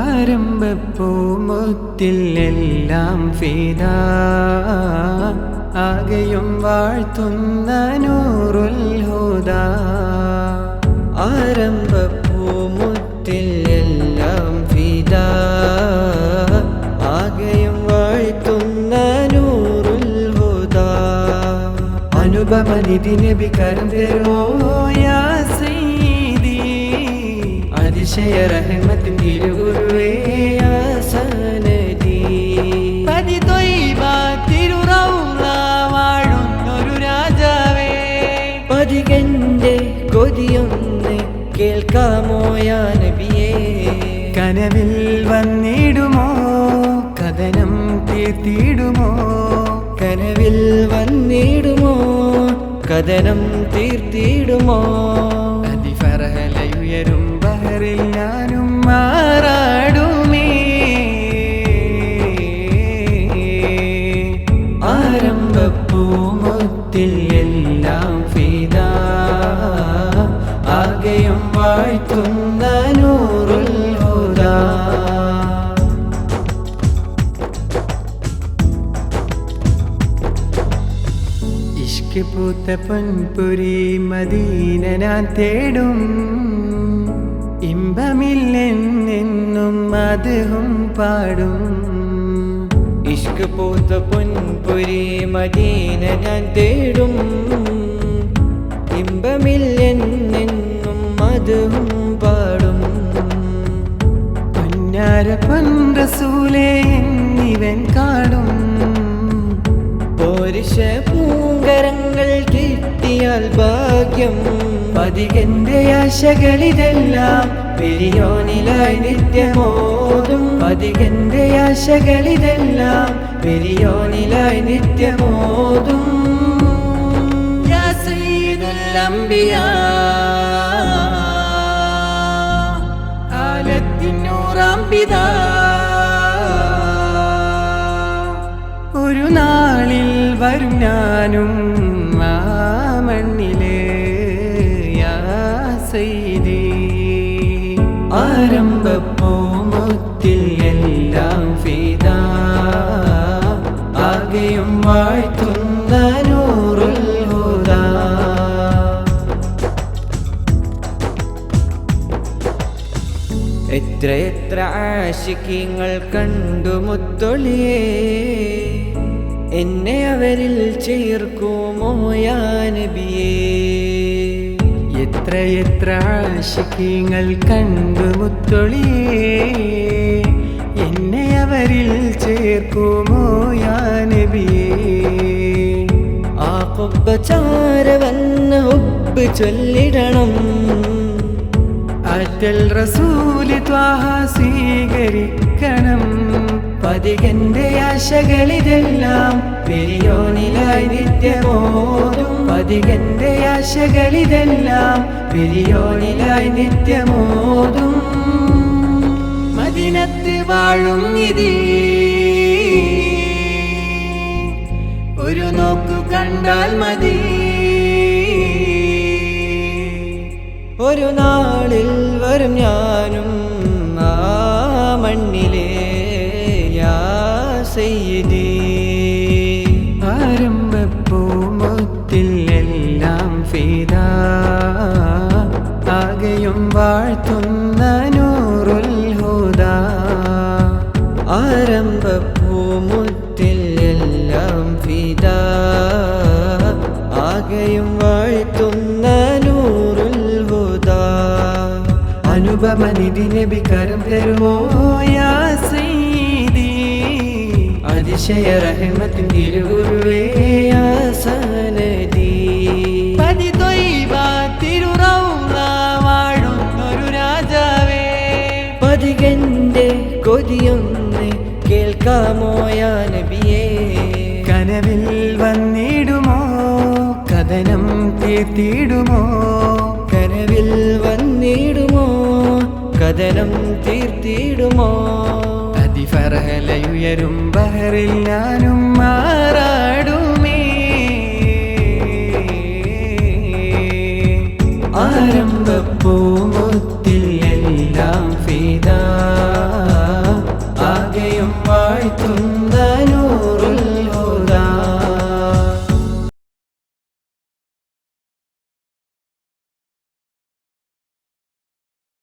ആരംഭപ്പൂമുത്തിൽ എല്ലാം ഫീത ആകെയും വാഴ്ത്തുന്ന നൂറുൽ ഹുദ ആരംഭപ്പൂമുത്തിൽ എല്ലാം ഫിദ. ആകെയും വാഴ്ത്തുന്ന നൂറുൽ ഹുദ അനുപമനിധി നബി യാ അതിശയ റഹ്മത്തിൻ തിരുഗുരുവേ യാ സനദി പതി തൊയ്ബ തിരുറൗള വാഴുന്നൊരു രാജാവേ. പതികന്റെ കൊതിയൊന്ന് കേൾക്കാമോ യാ നബിയേ. കനവിൽ വന്നിടുമോ? കഥനം തീർത്തിടുമോ? കനവിൽ വന്നിടുമോ? കഥനം തീർത്തിടുമോ? ആരംഭപ്പൂമുത്തിൽ എല്ലാം ഫിദ. ആകെയും വാഴ്ത്തുന്ന നൂറുൽ പൂത്ത പൊൻപുരി മദീന ഞാൻ തേടും. ഇമ്പമില്ലെന്നും അതും പാടും. ഇഷ്ക് പൂത്ത പൊൻപുരി മദീന ഞാൻ തേടും. ഇമ്പമില്ലെന്നെന്നും മതും പാടും. പൊന്നാര പൊൻറസൂലേ എന്നിവൻ കാടും പോരിഷ പൂങ്കരങ്ങൾ കിട്ടിയാൽ ഭാഗ്യം. പതികന്റെ ആശകളിതെല്ലാം പെരിയോനിലായി നിത്യമോതും പതികന്റെ ആശകളിതെല്ലാം പെരിയോനിലായി നിത്യമോതും. ആലത്തിനൂറാം പിതാ. ഒരു നാളിൽ വരും ഞാനും ആ മണ്ണിലേ യാ സയ്യിദി ആരംഭപ്പൂമുത്തിൽ എല്ലാം ഫിദ. ആകെയും വാഴ്ത്തുന്ന നൂറുൽ ഹുദാ. എത്ര എത്ര ആശിക്കങ്ങൾ കണ്ടു മുത്തൊളിയേ. എന്നെ അവരിൽ ചേർക്കുമോ യാ നബിയേ. എത്ര എത്ര ആശിക്കങ്ങൾ കണ്ടു മുത്തൊളിയേ എന്നെ അവരിൽ ചേർക്കുമോ യാ നബിയേ ആ കൊമ്പചാര വന്ന ഉപ്പ് ചൊല്ലിടണം. അറ്റൽ റസൂൽ ത്വാഹ സ്വീകരിക്കണം. പതികന്റെ ആശകളിതെല്ലാം പെരിയോനിലായി നിത്യമോതും പതികന്റെ ആശകളിതെല്ലാം പെരിയോനിലായി നിത്യമോതും. മദിനത്ത് വാഴും ഇതി ഒരു നോക്കു കണ്ടാൽ മതി. ഒരു നാളിൽ വരും ഞാനും വാഴ്ത്തുന്ന നൂറുൽ ഹുദാ. ആരംഭപ്പൂമുത്തിൽ എല്ലാം ഫിദ. ആകെയും വാഴ്ത്തുന്ന നൂറുൽ ഹുദാ. അനുപമനിധി നബി കരം തരുമോ യാ സയ്യിദി അതിശയ റഹ്മത്തിൻ തിരുഗുരുവേ യാ സനദി. പതികന്റെ കൊതിയൊന്ന് കേൾക്കാമോ കനവിൽ വന്നിടുമോ? കഥനം തീർത്തിടുമോ? കനവിൽ വന്നിടുമോ? കഥനം തീർത്തിടുമോ? അതിഫർഹലയുയരും ബഹറിൽ ഞാനും മാറാടുമേ വാഴ്ത്തുന്നനു